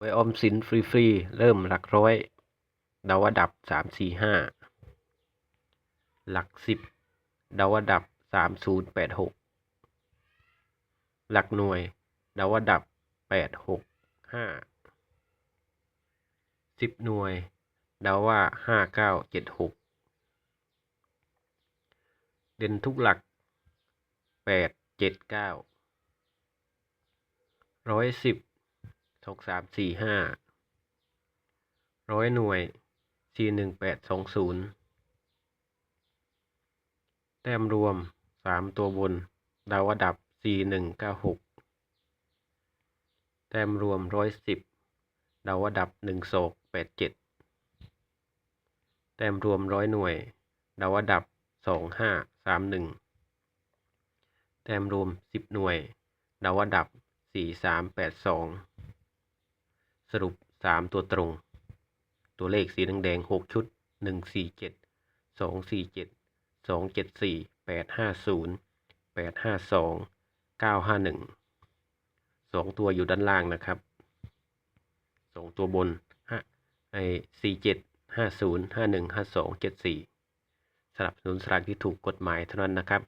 ไว้ออมสินฟรีๆ เริ่มหลักร้อยเดาวดับสามสี่ห้าหลักสิบเดาวดับสามศูนย์แปดหกหลักหน่วยเดาวดับแปดหกห้าสิบหน่วยเดาว่าห้าเก้าเจ็ดหกเด่นทุกหลักแปดเจ็ดเก้าร้อยสิบ หกสามสี่ห้าร้อยหน่วยสี่หนึ่งแปดสองศูนย์แต้มรวมสามตัวบน ดาวดับสี่หนึ่งเก้าหกแต้มรวมร้อยสิบดาวดับหนึ่งโศกแปดเจ็ดแต้มรวมร้อยหน่วย ดาวดับสองห้าสามหนึ่งแต้มรวมสิบหน่วย ดาวดับสี่สามแปดสอง สรุปสามตัวตรง ตัวเลขสีแดงๆหกชุดหนึ่งสี่เจ็ดสองสี่เจ็ดสองเจ็ดสี่แปดห้าศูนย์แปดห้าสองเก้าห้าหนึ่งสองตัวอยู่ด้านล่างนะครับสองตัวบนห้าไอสี่เจ็ดห้าศูนย์ห้าหนึ่งห้าสองเจ็ดสี่สลับสนุนสลากที่ถูกกฎหมายเท่านั้นนะครับ